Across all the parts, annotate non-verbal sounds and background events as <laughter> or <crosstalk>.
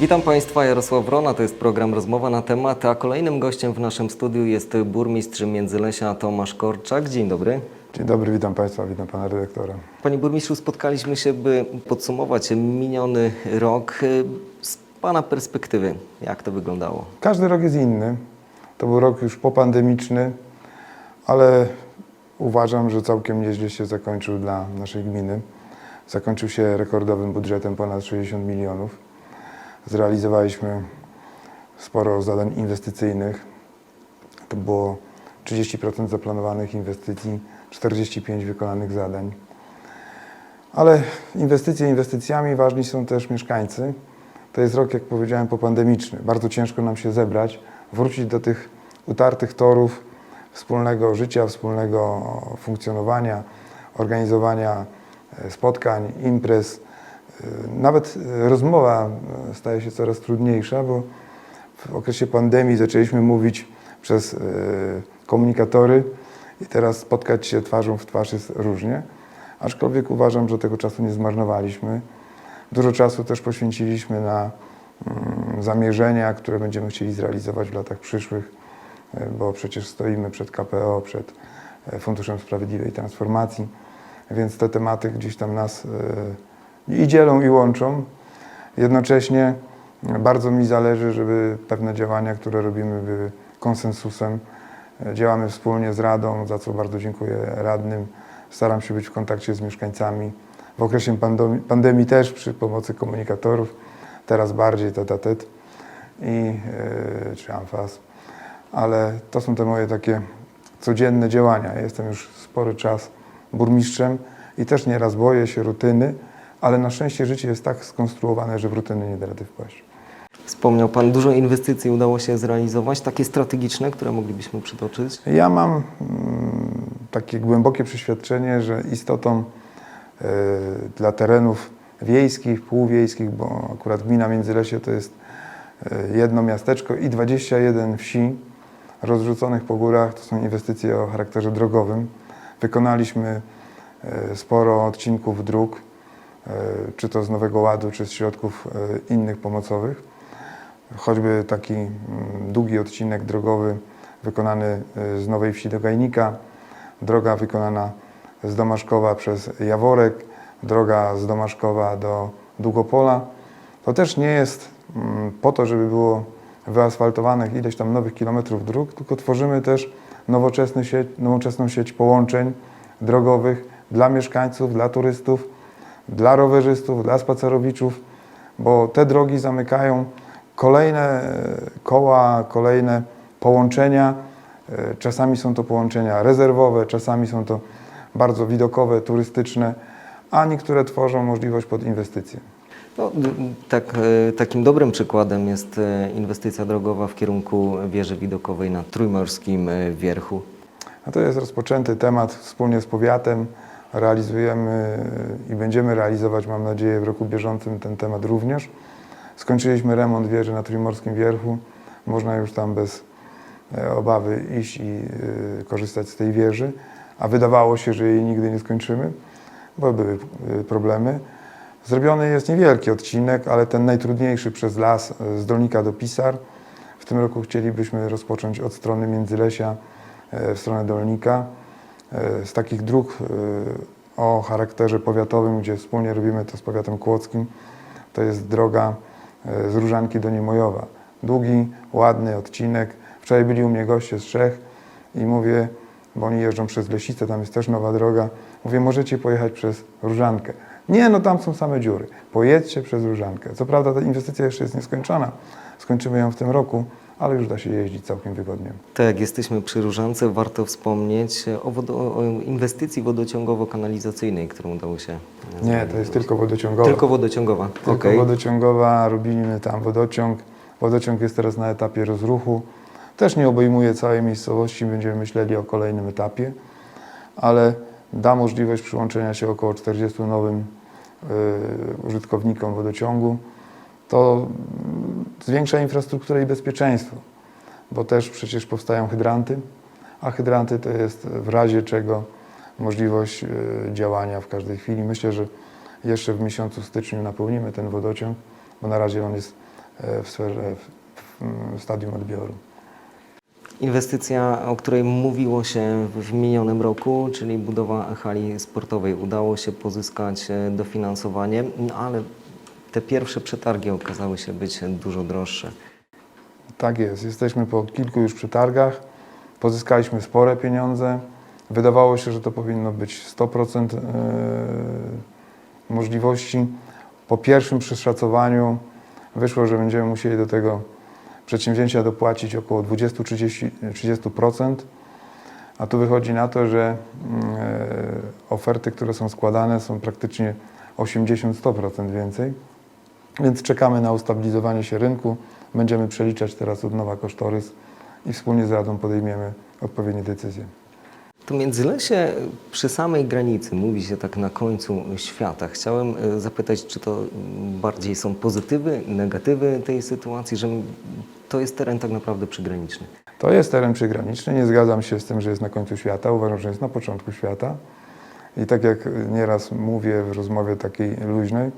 Witam Państwa, Jarosław Wrona, to jest program Rozmowa na temat, a kolejnym gościem w naszym studiu jest burmistrz Międzylesia Tomasz Korczak. Dzień dobry. Dzień dobry, witam Państwa, witam Pana redaktora. Panie burmistrzu, spotkaliśmy się, by podsumować miniony rok. Z Pana perspektywy, jak to wyglądało? Każdy rok jest inny. To był rok już popandemiczny, ale uważam, że całkiem nieźle się zakończył dla naszej gminy. Zakończył się rekordowym budżetem ponad 60 milionów. Zrealizowaliśmy sporo zadań inwestycyjnych. To było 30% zaplanowanych inwestycji, 45 wykonanych zadań. Ale inwestycje inwestycjami, ważni są też mieszkańcy. To jest rok, jak powiedziałem, popandemiczny. Bardzo ciężko nam się zebrać, wrócić do tych utartych torów wspólnego życia, wspólnego funkcjonowania, organizowania e, spotkań, imprez. E, Nawet e, rozmowa e, staje się coraz trudniejsza, bo w okresie pandemii zaczęliśmy mówić przez komunikatory i teraz spotkać się twarzą w twarz jest różnie. Aczkolwiek uważam, że tego czasu nie zmarnowaliśmy. Dużo czasu też poświęciliśmy na mm, zamierzenia, które będziemy chcieli zrealizować w latach przyszłych, bo przecież stoimy przed KPO, przed Funduszem Sprawiedliwej Transformacji, więc te tematy gdzieś tam nas i dzielą, i łączą. Jednocześnie bardzo mi zależy, żeby pewne działania, które robimy, były konsensusem. Działamy wspólnie z Radą, za co bardzo dziękuję radnym. Staram się być w kontakcie z mieszkańcami. W okresie pandemii, pandemii też przy pomocy komunikatorów, teraz bardziej tet a tet i e, czy amfas. Ale to są te moje takie codzienne działania. Jestem już spory czas burmistrzem i też nieraz boję się rutyny, ale na szczęście życie jest tak skonstruowane, że w rutyny nie da rady wpaść. Wspomniał Pan, dużo inwestycji udało się zrealizować, takie strategiczne, które moglibyśmy przytoczyć. Ja mam mm, takie głębokie przeświadczenie, że istotą e, dla terenów wiejskich, półwiejskich, bo akurat gmina Międzylesie to jest e, jedno miasteczko i 21 wsi rozrzuconych po górach, to są inwestycje o charakterze drogowym. Wykonaliśmy e, sporo odcinków dróg, czy to z Nowego Ładu, czy z środków e, innych pomocowych. Choćby taki mm, długi odcinek drogowy wykonany y, z Nowej Wsi do Gajnika, droga wykonana z Domaszkowa przez Jaworek, droga z Domaszkowa do Długopola. To też nie jest mm, po to, żeby było wyasfaltowanych ileś tam nowych kilometrów dróg, tylko tworzymy też nowoczesny sieć, nowoczesną sieć połączeń drogowych dla mieszkańców, dla turystów, dla rowerzystów, dla spacerowiczów, bo te drogi zamykają kolejne e, koła, kolejne połączenia. E, Czasami są to połączenia rezerwowe, czasami są to bardzo widokowe, turystyczne, a niektóre tworzą możliwość pod inwestycje. No, tak, e, takim dobrym przykładem jest inwestycja drogowa w kierunku wieży widokowej na Trójmorskim Wierchu. A to jest rozpoczęty temat wspólnie z powiatem. Realizujemy i będziemy realizować, mam nadzieję, w roku bieżącym ten temat również. Skończyliśmy remont wieży na Trójmorskim Wierchu. Można już tam bez e, obawy iść i e, korzystać z tej wieży, a wydawało się, że jej nigdy nie skończymy, bo były e, problemy. Zrobiony jest niewielki odcinek, ale ten najtrudniejszy przez las z Dolnika do Pisar. W tym roku chcielibyśmy rozpocząć od strony Międzylesia w stronę Dolnika. E, Z takich dróg e, o charakterze powiatowym, gdzie wspólnie robimy to z powiatem kłodzkim, to jest droga e, z Różanki do Niemojowa. Długi, ładny odcinek. Wczoraj byli u mnie goście z Czech i mówię, bo oni jeżdżą przez Lesice, tam jest też nowa droga. Mówię, możecie pojechać przez Różankę. Nie, no tam są same dziury. Pojedźcie przez Różankę. Co prawda ta inwestycja jeszcze jest nieskończona. Skończymy ją w tym roku, ale już da się jeździć całkiem wygodnie. Tak, jak jesteśmy przy Różance, warto wspomnieć o, wodo, o inwestycji wodociągowo-kanalizacyjnej, którą udało się e, Nie, to jest tylko wodociągowa. Tylko wodociągowa. Tylko Okej. wodociągowa, robimy tam wodociąg. Wodociąg jest teraz na etapie rozruchu. Też nie obejmuje całej miejscowości, będziemy myśleli o kolejnym etapie, ale da możliwość przyłączenia się około 40 nowym y, użytkownikom wodociągu. To zwiększa infrastrukturę i bezpieczeństwo, bo też przecież powstają hydranty, a hydranty to jest w razie czego możliwość y, działania w każdej chwili. Myślę, że jeszcze w miesiącu styczniu napełnimy ten wodociąg, bo na razie on jest e, w, sferze, w stadium odbioru. Inwestycja, o której mówiło się w minionym roku, czyli budowa hali sportowej. Udało się pozyskać e, dofinansowanie, no ale te pierwsze przetargi okazały się być dużo droższe. Tak jest. Jesteśmy po kilku już przetargach. Pozyskaliśmy spore pieniądze. Wydawało się, że to powinno być 100% e, możliwości. Po pierwszym przeszacowaniu wyszło, że będziemy musieli do tego przedsięwzięcia dopłacić około 20-30%. 30%. A tu wychodzi na to, że mm, e, oferty, które są składane, są praktycznie 80-100% więcej. Więc czekamy na ustabilizowanie się rynku. Będziemy przeliczać teraz od nowa kosztorys i wspólnie z Radą podejmiemy odpowiednie decyzje. To Międzylesie przy samej granicy, mówi się tak na końcu świata. Chciałem e, zapytać, czy to bardziej są pozytywy, negatywy tej sytuacji, że to jest teren tak naprawdę przygraniczny. To jest teren przygraniczny. Nie zgadzam się z tym, że jest na końcu świata. Uważam, że jest na początku świata. I tak jak nieraz mówię w rozmowie takiej luźnej,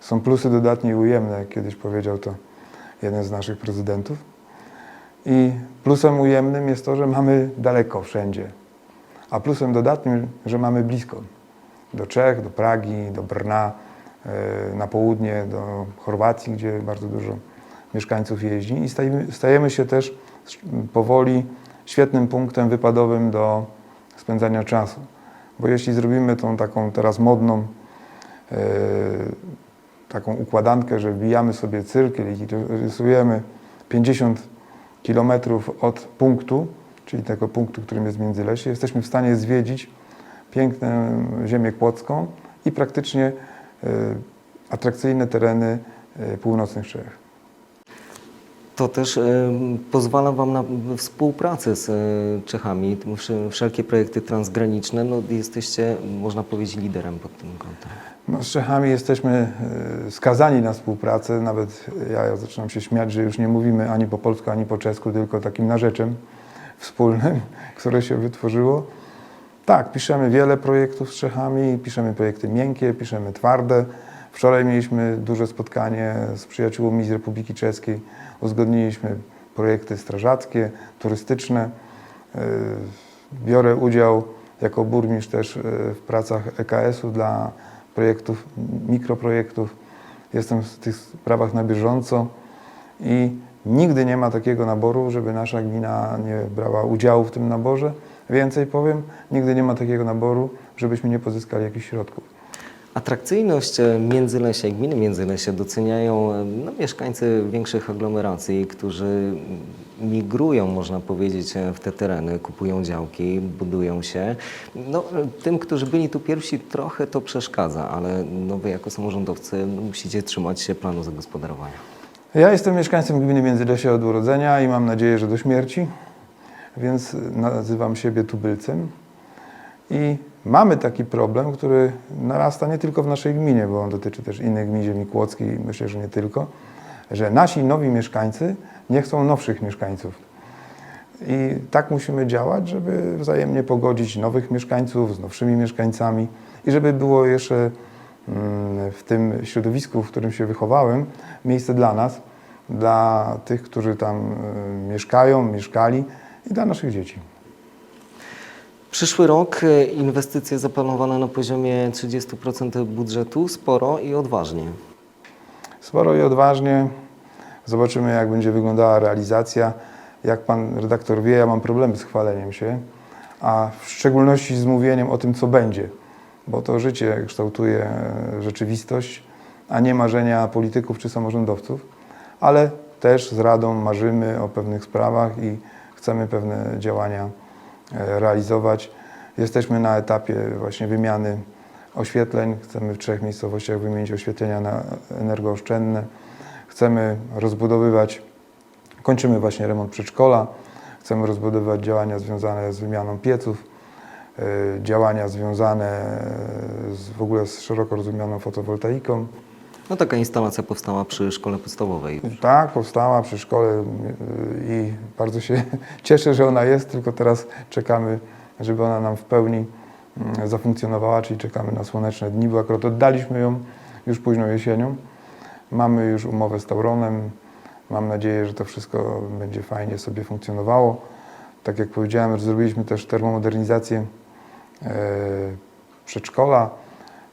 są plusy dodatnie i ujemne, kiedyś powiedział to jeden z naszych prezydentów. I plusem ujemnym jest to, że mamy daleko wszędzie, a plusem dodatnim, że mamy blisko. Do Czech, do Pragi, do Brna, e, na południe, do Chorwacji, gdzie bardzo dużo mieszkańców jeździ i stajemy, stajemy się też powoli świetnym punktem wypadowym do spędzania czasu. Bo jeśli zrobimy tą taką teraz modną e, taką układankę, że wbijamy sobie cyrkiel i rysujemy 50 kilometrów od punktu, czyli tego punktu, którym jest Międzylesie, jesteśmy w stanie zwiedzić piękną ziemię kłodzką i praktycznie e, atrakcyjne tereny e, północnych Czech. To też pozwala Wam na współpracę z e, Czechami. Wsz- Wszelkie projekty transgraniczne, no, jesteście, można powiedzieć, liderem pod tym kątem. No, z Czechami jesteśmy e, skazani na współpracę. Nawet ja, ja zaczynam się śmiać, że już nie mówimy ani po polsku, ani po czesku, tylko takim narzeczem wspólnym, <laughs> które się wytworzyło. Tak, piszemy wiele projektów z Czechami, piszemy projekty miękkie, piszemy twarde. Wczoraj mieliśmy duże spotkanie z przyjaciółmi z Republiki Czeskiej. Uzgodniliśmy projekty strażackie, turystyczne. E, Biorę udział jako burmistrz też e, w pracach EKS-u dla projektów, mikroprojektów. Jestem w tych sprawach na bieżąco i nigdy nie ma takiego naboru, żeby nasza gmina nie brała udziału w tym naborze. Więcej powiem, nigdy nie ma takiego naboru, żebyśmy nie pozyskali jakichś środków. Atrakcyjność e, Międzylesia i gminy Międzylesie doceniają e, no, mieszkańcy większych aglomeracji, którzy migrują, można powiedzieć, e, w te tereny, kupują działki, budują się. No, tym, którzy byli tu pierwsi, trochę to przeszkadza, ale no, wy jako samorządowcy musicie trzymać się planu zagospodarowania. Ja jestem mieszkańcem gminy Międzylesie od urodzenia i mam nadzieję, że do śmierci, więc nazywam siebie tubylcem. I mamy taki problem, który narasta nie tylko w naszej gminie, bo on dotyczy też innych gmin ziemi kłodzkiej myślę, że nie tylko, że nasi nowi mieszkańcy nie chcą nowszych mieszkańców. I tak musimy działać, żeby wzajemnie pogodzić nowych mieszkańców z nowszymi mieszkańcami i żeby było jeszcze mm, w tym środowisku, w którym się wychowałem, miejsce dla nas, dla tych, którzy tam y, mieszkają, mieszkali i dla naszych dzieci. Przyszły rok e, inwestycje zaplanowane na poziomie 30% budżetu, sporo i odważnie. Sporo i odważnie. Zobaczymy, jak będzie wyglądała realizacja. Jak pan redaktor wie, ja mam problemy z chwaleniem się, a w szczególności z mówieniem o tym, co będzie, bo to życie kształtuje e, rzeczywistość, a nie marzenia polityków czy samorządowców, ale też z Radą marzymy o pewnych sprawach i chcemy pewne działania realizować. Jesteśmy na etapie właśnie wymiany oświetleń. Chcemy w trzech miejscowościach wymienić oświetlenia na energooszczędne. Chcemy rozbudowywać, kończymy właśnie remont przedszkola. Chcemy rozbudowywać działania związane z wymianą pieców, e, działania związane z, w ogóle z szeroko rozumianą fotowoltaiką. No taka instalacja powstała przy szkole podstawowej. Tak, powstała przy szkole y, i bardzo się <laughs> cieszę, że ona jest, tylko teraz czekamy, żeby ona nam w pełni mm, zafunkcjonowała, czyli czekamy na słoneczne dni, bo akurat oddaliśmy ją już późną jesienią. Mamy już umowę z Tauronem, Mam nadzieję, że to wszystko będzie fajnie sobie funkcjonowało. Tak jak powiedziałem, zrobiliśmy też termomodernizację e, przedszkola.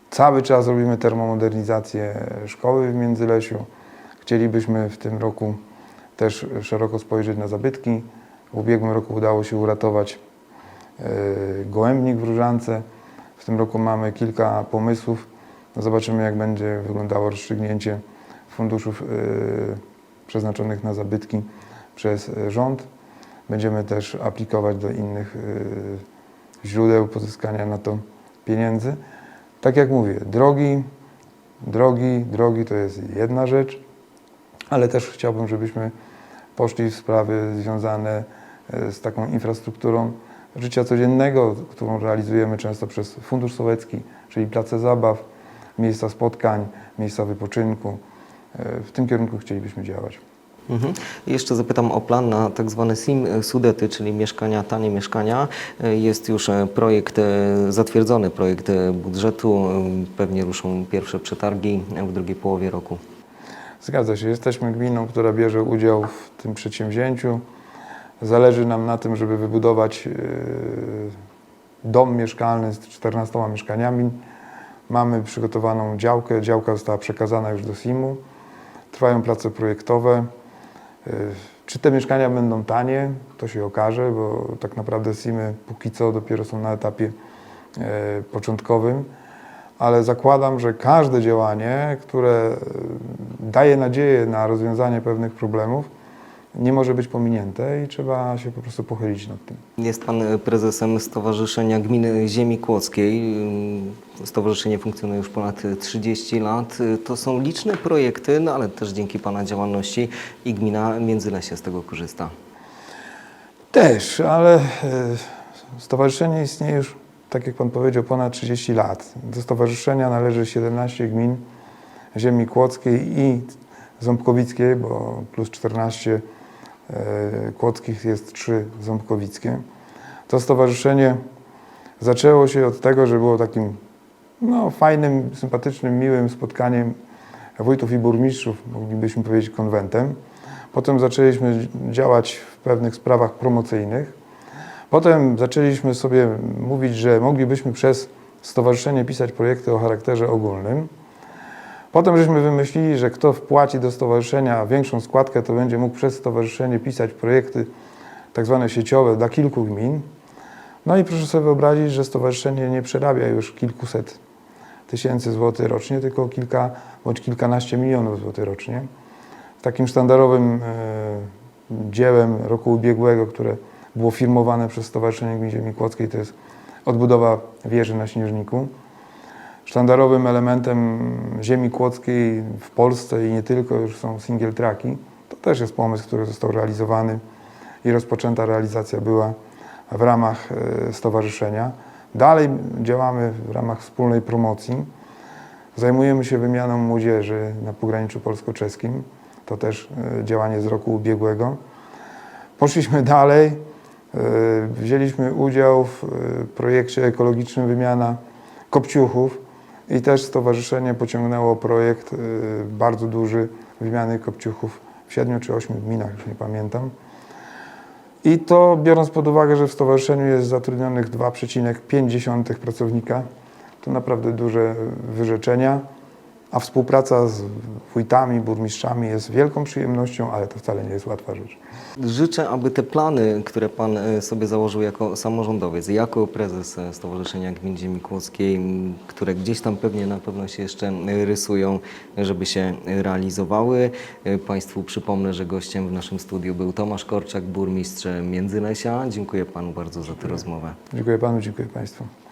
Cały czas robimy termomodernizację szkoły w Międzylesiu. Chcielibyśmy w tym roku też szeroko spojrzeć na zabytki. W ubiegłym roku udało się uratować e, gołębnik w Różance. W tym roku mamy kilka pomysłów. No zobaczymy, jak będzie wyglądało rozstrzygnięcie funduszów e, przeznaczonych na zabytki przez e, rząd. Będziemy też aplikować do innych źródeł pozyskania na to pieniędzy. Tak jak mówię, drogi, drogi, drogi to jest jedna rzecz, ale też chciałbym, żebyśmy poszli w sprawy związane e, z taką infrastrukturą życia codziennego, którą realizujemy często przez Fundusz Sołecki, czyli place zabaw, miejsca spotkań, miejsca wypoczynku. E, W tym kierunku chcielibyśmy działać. Mhm. Jeszcze zapytam o plan na tak zwane SIM Sudety, czyli mieszkania, tanie mieszkania. Jest już e, projekt, e, zatwierdzony projekt e, budżetu. Pewnie ruszą pierwsze przetargi w drugiej połowie roku. Zgadza się, jesteśmy gminą, która bierze udział w tym przedsięwzięciu. Zależy nam na tym, żeby wybudować dom mieszkalny z 14 mieszkaniami. Mamy przygotowaną działkę, działka została przekazana już do SIM-u. Trwają prace projektowe. Czy te mieszkania będą tanie, to się okaże, bo tak naprawdę SIM-y póki co dopiero są na etapie e, początkowym ale zakładam, że każde działanie, które e, daje nadzieję na rozwiązanie pewnych problemów, nie może być pominięte i trzeba się po prostu pochylić nad tym. Jest Pan prezesem Stowarzyszenia Gminy Ziemi Kłodzkiej. Stowarzyszenie funkcjonuje już ponad 30 lat. To są liczne projekty, no ale też dzięki Pana działalności i gmina Międzylesie z tego korzysta. Też, ale e, stowarzyszenie istnieje już, tak jak Pan powiedział, ponad 30 lat. Do stowarzyszenia należy 17 gmin ziemi kłodzkiej i ząbkowickiej, bo plus 14 e, kłodzkich jest 3 ząbkowickie. To stowarzyszenie zaczęło się od tego, że było takim no, fajnym, sympatycznym, miłym spotkaniem wójtów i burmistrzów, moglibyśmy powiedzieć konwentem. Potem zaczęliśmy działać w pewnych sprawach promocyjnych. Potem zaczęliśmy sobie mówić, że moglibyśmy przez stowarzyszenie pisać projekty o charakterze ogólnym. Potem żeśmy wymyślili, że kto wpłaci do stowarzyszenia większą składkę, to będzie mógł przez stowarzyszenie pisać projekty tak zwane sieciowe dla kilku gmin. No i proszę sobie wyobrazić, że stowarzyszenie nie przerabia już kilkuset tysięcy złotych rocznie, tylko kilka bądź kilkanaście milionów złotych rocznie. Takim sztandarowym e, dziełem roku ubiegłego, które było firmowane przez Stowarzyszenie Gmin Ziemi Kłodzkiej, to jest odbudowa wieży na Śnieżniku. Sztandarowym elementem ziemi kłodzkiej w Polsce i nie tylko już są single tracki. To też jest pomysł, który został realizowany i rozpoczęta realizacja była w ramach e, stowarzyszenia. Dalej działamy w ramach wspólnej promocji. Zajmujemy się wymianą młodzieży na pograniczu polsko-czeskim. To też e, działanie z roku ubiegłego. Poszliśmy dalej. e, Wzięliśmy udział w e, projekcie ekologicznym wymiana kopciuchów i też stowarzyszenie pociągnęło projekt bardzo duży wymiany kopciuchów w siedmiu czy ośmiu gminach, już nie pamiętam. I to biorąc pod uwagę, że w stowarzyszeniu jest zatrudnionych 2,5 pracownika, to naprawdę duże wyrzeczenia, a współpraca z wójtami, burmistrzami jest wielką przyjemnością, ale to wcale nie jest łatwa rzecz. Życzę, aby te plany, które Pan e, sobie założył jako samorządowiec, jako prezes e, Stowarzyszenia Gmin Ziemi Kłodzkiej, które gdzieś tam pewnie na pewno się jeszcze e, rysują, żeby się realizowały. Państwu przypomnę, że gościem w naszym studiu był Tomasz Korczak, burmistrz Międzylesia. Dziękuję Panu bardzo za tę rozmowę. Dziękuję Panu, dziękuję Państwu.